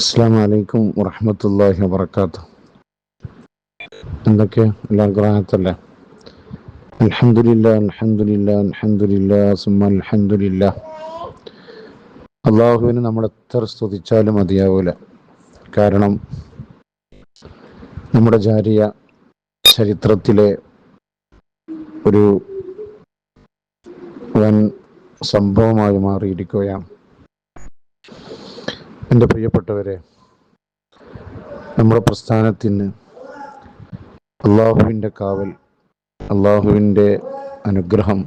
അസ്സാം വലൈക്കും വറഹമത്തല്ലാഹി വബർക്കാത്തു എന്തൊക്കെ അള്ളാഹുവിന് നമ്മൾ എത്ര സ്തുതിച്ചാലും മതിയാവൂല. കാരണം നമ്മുടെ ജാരിയ ചരിത്രത്തിലെ ഒരു വൻ സംഭവമായി മാറിയിരിക്കുകയാണ്. എന്റെ പ്രിയപ്പെട്ടവരെ നമ്മുടെ പ്രസ്ഥാനത്തിന് അള്ളാഹുവിന്റെ കാവൽ അള്ളാഹുവിന്റെ അനുഗ്രഹം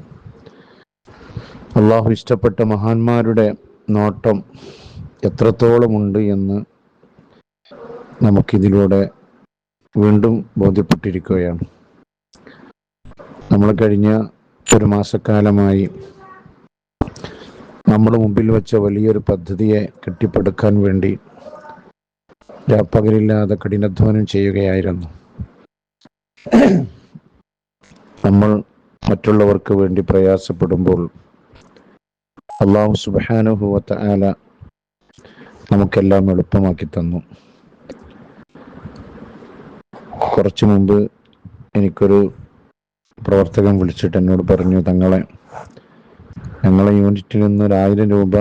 അള്ളാഹു ഇഷ്ടപ്പെട്ട മഹാന്മാരുടെ നോട്ടം എത്രത്തോളമുണ്ട് എന്ന് നമുക്കിതിലൂടെ വീണ്ടും ബോധ്യപ്പെട്ടിരിക്കുകയാണ്. നമ്മൾ കഴിഞ്ഞ ഒരു മാസക്കാലമായി നമ്മുടെ മുമ്പിൽ വെച്ച വലിയൊരു പദ്ധതിയെ കെട്ടിപ്പടുക്കാൻ വേണ്ടി രാപ്പകലില്ലാതെ കഠിനാധ്വാനം ചെയ്യുകയായിരുന്നു. നമ്മൾ മറ്റുള്ളവർക്ക് വേണ്ടി പ്രയാസപ്പെടുമ്പോൾ അള്ളാഹു സുബാനുഭവത്ത ആല നമുക്കെല്ലാം എളുപ്പമാക്കി തന്നു. കുറച്ചു മുമ്പ് എനിക്കൊരു പ്രവർത്തകൻ വിളിച്ചിട്ട് എന്നോട് പറഞ്ഞു തങ്ങളെ ഞങ്ങളെ യൂണിറ്റിൽ നിന്ന് ഒരു ആയിരം രൂപ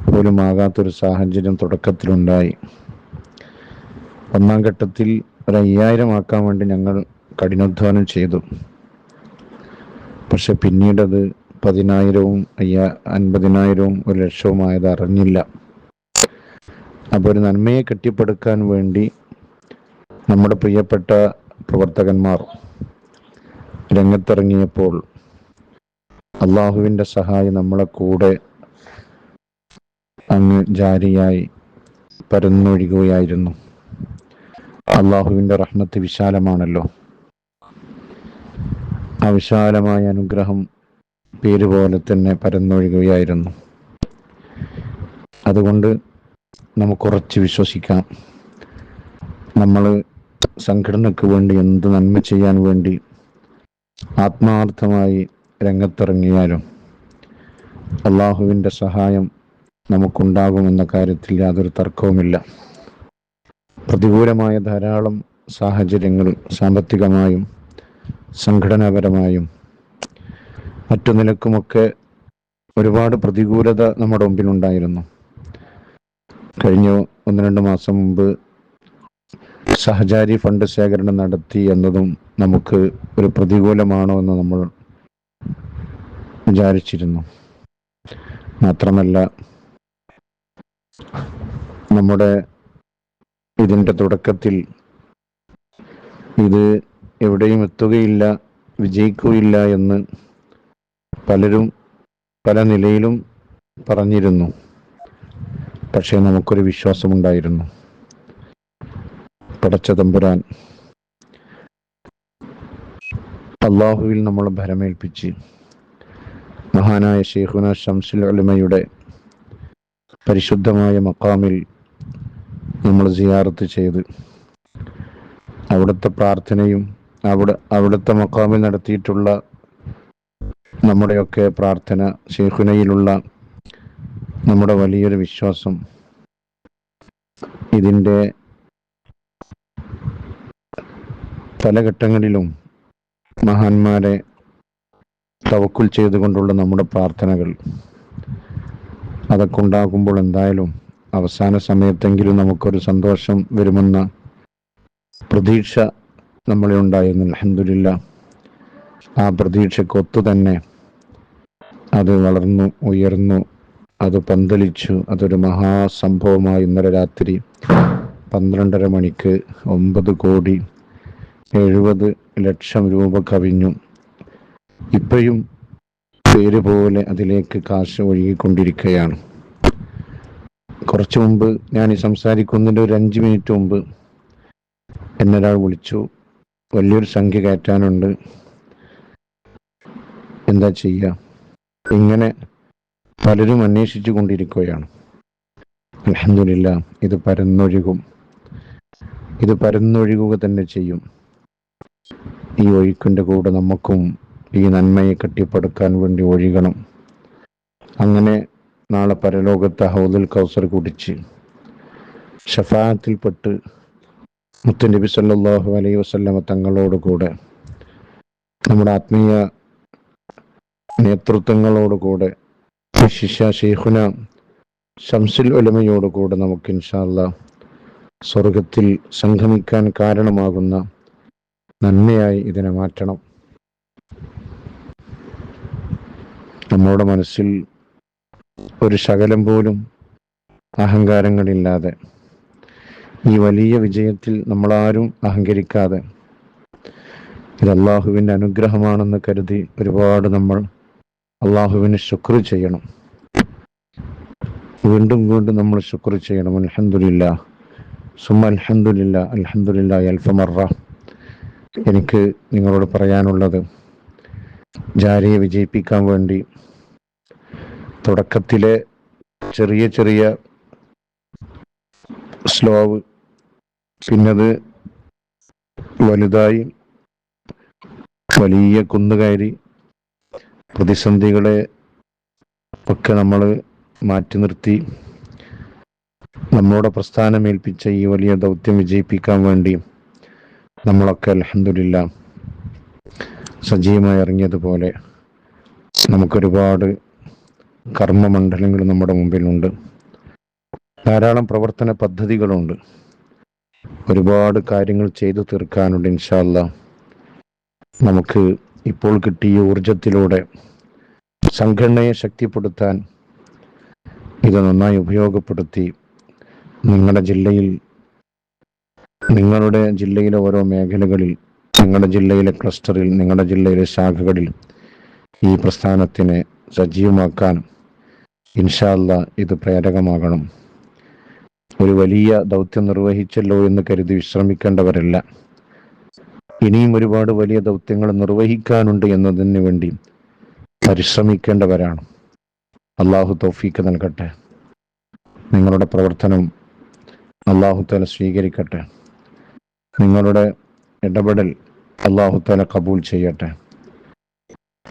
പോലും ആകാത്തൊരു സാഹചര്യം തുടക്കത്തിലുണ്ടായി. ഒന്നാം ഘട്ടത്തിൽ ഒരു അയ്യായിരം ആക്കാൻ വേണ്ടി ഞങ്ങൾ കഠിനാധ്വാനം ചെയ്തു. പക്ഷെ പിന്നീടത് പതിനായിരവും അയ്യാ അൻപതിനായിരവും ഒരു ലക്ഷവുമായത് അറിഞ്ഞില്ല. അപ്പോൾ ഒരു നന്മയെ കെട്ടിപ്പടുക്കാൻ വേണ്ടി നമ്മുടെ പ്രിയപ്പെട്ട പ്രവർത്തകന്മാർ രംഗത്തിറങ്ങിയപ്പോൾ അള്ളാഹുവിന്റെ സഹായം നമ്മളെ കൂടെ അങ്ങ് ജാരിയായി പരന്നൊഴുകുകയായിരുന്നു. അള്ളാഹുവിന്റെ റഹ്മത്ത് വിശാലമാണല്ലോ. ആ വിശാലമായ അനുഗ്രഹം പേര് പോലെ തന്നെ പരന്നൊഴുകുകയായിരുന്നു. അതുകൊണ്ട് നമുക്കുറച്ച് വിശ്വസിക്കാം. നമ്മൾ സംഘടനയ്ക്ക് വേണ്ടി എന്ത് നന്മ ചെയ്യാൻ വേണ്ടി ആത്മാർത്ഥമായി രംഗത്തിറങ്ങിയാലും അള്ളാഹുവിന്റെ സഹായം നമുക്കുണ്ടാകുമെന്ന കാര്യത്തിൽ യാതൊരു തർക്കവുമില്ല. പ്രതികൂലമായ ധാരാളം സാഹചര്യങ്ങൾ സാമ്പത്തികമായും സംഘടനാപരമായും മറ്റു നിലക്കുമൊക്കെ ഒരുപാട് പ്രതികൂലത നമ്മുടെ മുമ്പിലുണ്ടായിരുന്നു. കഴിഞ്ഞ ഒന്ന് രണ്ട് മാസം മുമ്പ് സഹചാരി ഫണ്ട് ശേഖരണം നടത്തി എന്നതും നമുക്ക് ഒരു പ്രതികൂലമാണോ എന്ന് നമ്മൾ വിചാരിച്ചിരുന്നു. മാത്രമല്ല നമ്മുടെ ഇതിന്റെ തുടക്കത്തിൽ ഇത് എവിടെയും എത്തുകയില്ല വിജയിക്കുകയില്ല എന്ന് പലരും പല നിലയിലും പറഞ്ഞിരുന്നു. പക്ഷേ നമുക്കൊരു വിശ്വാസമുണ്ടായിരുന്നു. പടച്ച തമ്പുരാൻ അള്ളാഹുവിൽ നമ്മൾ ഭരമേൽപ്പിച്ച് മഹാനായ ഷെയ്ഖുന ഷംസുൽ അലുമയുടെ പരിശുദ്ധമായ മക്കാമിൽ നമ്മൾ സിയാറത്ത് ചെയ്ത് അവിടുത്തെ പ്രാർത്ഥനയും അവിടെ അവിടുത്തെ മക്കാമിൽ നടത്തിയിട്ടുള്ള നമ്മുടെയൊക്കെ പ്രാർത്ഥന ഷെയ്ഖുനയിലുള്ള നമ്മുടെ വലിയൊരു വിശ്വാസം ഇതിന്റെ പല ഘട്ടങ്ങളിലും മഹാന്മാരെ തവക്കുൽ ചെയ്തുകൊണ്ടുള്ള നമ്മുടെ പ്രാർത്ഥനകൾ. അതൊക്കെ ഉണ്ടാകുമ്പോൾ എന്തായാലും അവസാന സമയത്തെങ്കിലും നമുക്കൊരു സന്തോഷം വരുമെന്ന പ്രതീക്ഷ നമ്മളെ ഉണ്ടായിരുന്നു. അലഹമില്ല ആ പ്രതീക്ഷക്കൊത്തു തന്നെ അത് വളർന്നു ഉയർന്നു അത് പന്തലിച്ചു. അതൊരു മഹാസംഭവമായി ഇന്നലെ രാത്രി പന്ത്രണ്ടര മണിക്ക് ഒമ്പത് കോടി എഴുപത് ലക്ഷം രൂപ കവിഞ്ഞു. ഇപ്പോഴും പേര് പോലെ അതിലേക്ക് കാശ് ഒഴുകിക്കൊണ്ടിരിക്കുകയാണ്. കുറച്ചു മുമ്പ് ഞാൻ ഈ സംസാരിക്കുന്നതിന്റെ ഒരു അഞ്ച് മിനിറ്റ് മുമ്പ് എന്നൊരാൾ വിളിച്ചു. വലിയൊരു സംഖ്യ കയറ്റാനുണ്ട്. എന്താ ചെയ്യുക? ഇങ്ങനെ പലരും അന്വേഷിച്ചു കൊണ്ടിരിക്കുകയാണ്. അലഹമില്ല ഇത് പരന്നൊഴുകും. ഇത് പരന്നൊഴുകുക തന്നെ ചെയ്യും. ഈ ഒഴുക്കിന്റെ കൂടെ നമുക്കും ഈ നന്മയെ കെട്ടിപ്പടുക്കാൻ വേണ്ടി ഒഴുകണം. അങ്ങനെ നാളെ പരലോകത്തെ ഹൗദുൽ കൗസർ കുടിച്ച് ഷഫാത്തിൽപ്പെട്ട് മുത്തുനബി നബി സല്ലാഹു അലൈ തങ്ങളോട് കൂടെ നമ്മുടെ ആത്മീയ നേതൃത്വങ്ങളോട് കൂടെ ശിഷ്യ ഷെയ്ഖുന ഷംസുൽ ഉലമയോട് കൂടെ നമുക്ക് ഇൻഷാല്ല സ്വർഗത്തിൽ സംഗമിക്കാൻ കാരണമാകുന്ന നന്മയായി ഇതിനെ മാറ്റണം. നമ്മുടെ മനസ്സിൽ ഒരു ശകലം പോലും അഹങ്കാരങ്ങളില്ലാതെ ഈ വലിയ വിജയത്തിൽ നമ്മളാരും അഹങ്കരിക്കാതെ ഇത് അള്ളാഹുവിന്റെ അനുഗ്രഹമാണെന്ന് കരുതി ഒരുപാട് നമ്മൾ അള്ളാഹുവിന് ശുക്ർ ചെയ്യണം. വീണ്ടും വീണ്ടും നമ്മൾ ശുക്ർ ചെയ്യണം. അൽഹംദുലില്ല. സുമ അൽഹംദുലില്ല. അൽഹംദുലില്ല അൽഫമറ എനിക്ക് നിങ്ങളോട് പറയാനുള്ളത് ജാരിയെ വിജയിപ്പിക്കാൻ വേണ്ടി തുടക്കത്തിലെ ചെറിയ ചെറിയ സ്ലോവ് പിന്നത് വലുതായി വലിയ കുന്നുകയറി പ്രതിസന്ധികളെ ഒക്കെ നമ്മൾ മാറ്റി നിർത്തി നമ്മളോട് പ്രസ്ഥാനമേൽപ്പിച്ച ഈ വലിയ ദൗത്യം വിജയിപ്പിക്കാൻ വേണ്ടി നമ്മളൊക്കെ അലഹമില്ല സജീവമായി ഇറങ്ങിയതുപോലെ നമുക്കൊരുപാട് കർമ്മമണ്ഡലങ്ങൾ നമ്മുടെ മുമ്പിലുണ്ട്. ധാരാളം പ്രവർത്തന പദ്ധതികളുണ്ട്. ഒരുപാട് കാര്യങ്ങൾ ചെയ്തു തീർക്കാനുണ്ട് ഇൻഷാല്ല നമുക്ക് ഇപ്പോൾ കിട്ടിയ ഊർജത്തിലൂടെ സംഘടനയെ ശക്തിപ്പെടുത്താൻ ഇത് നന്നായി ഉപയോഗപ്പെടുത്തി നിങ്ങളുടെ ജില്ലയിൽ നിങ്ങളുടെ ജില്ലയിലെ ഓരോ മേഖലകളിൽ നിങ്ങളുടെ ജില്ലയിലെ ക്ലസ്റ്ററിൽ നിങ്ങളുടെ ജില്ലയിലെ ശാഖകളിൽ ഈ പ്രസ്ഥാനത്തിനെ സജീവമാക്കാൻ ഇൻഷാല്ല ഇത് പ്രേരകമാകണം. ഒരു വലിയ ദൗത്യം നിർവഹിച്ചല്ലോ എന്ന് കരുതി വിശ്രമിക്കേണ്ടവരല്ല. ഇനിയും ഒരുപാട് വലിയ ദൗത്യങ്ങൾ നിർവഹിക്കാനുണ്ട് എന്നതിന് വേണ്ടി പരിശ്രമിക്കേണ്ടവരാണ്. അള്ളാഹു തൗഫീക്ക് നൽകട്ടെ. നിങ്ങളുടെ പ്രവർത്തനം അള്ളാഹു തല സ്വീകരിക്കട്ടെ. നിങ്ങളുടെ ഇടപെടൽ അള്ളാഹു തല കബൂൽ ചെയ്യട്ടെ.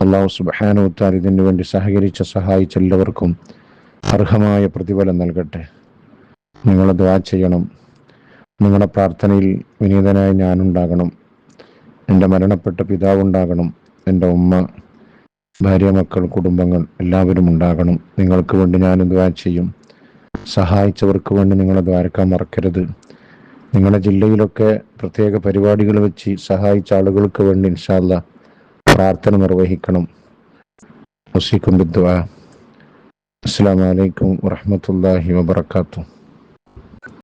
അള്ളാഹു സുബാനുത്താൽ ഇതിനു വേണ്ടി സഹകരിച്ച സഹായിച്ച എല്ലാവർക്കും അർഹമായ പ്രതിഫലം നൽകട്ടെ. നിങ്ങൾ ദ്വാ ചെയ്യണം. നിങ്ങളുടെ പ്രാർത്ഥനയിൽ വിനീതനായി ഞാനുണ്ടാകണം. എന്റെ മരണപ്പെട്ട പിതാവുണ്ടാകണം എന്റെ ഉമ്മ ഭാര്യ മക്കൾ കുടുംബങ്ങൾ എല്ലാവരും ഉണ്ടാകണം. നിങ്ങൾക്ക് വേണ്ടി ഞാനും ദ്വാ ചെയ്യും. സഹായിച്ചവർക്ക് വേണ്ടി നിങ്ങളെ ദ്വാരക്കാൻ മറക്കരുത്. നിങ്ങളുടെ ജില്ലയിലൊക്കെ പ്രത്യേക പരിപാടികൾ വെച്ച് സഹായിച്ച ആളുകൾക്ക് വേണ്ടി ഇൻഷാല്ല പ്രാർത്ഥന നിർവഹിക്കണം. വസിക്കും ബിദ്വാ അസ്സാം വലൈക്കും വറഹമത്തല്ലാഹി വബർക്കാത്തു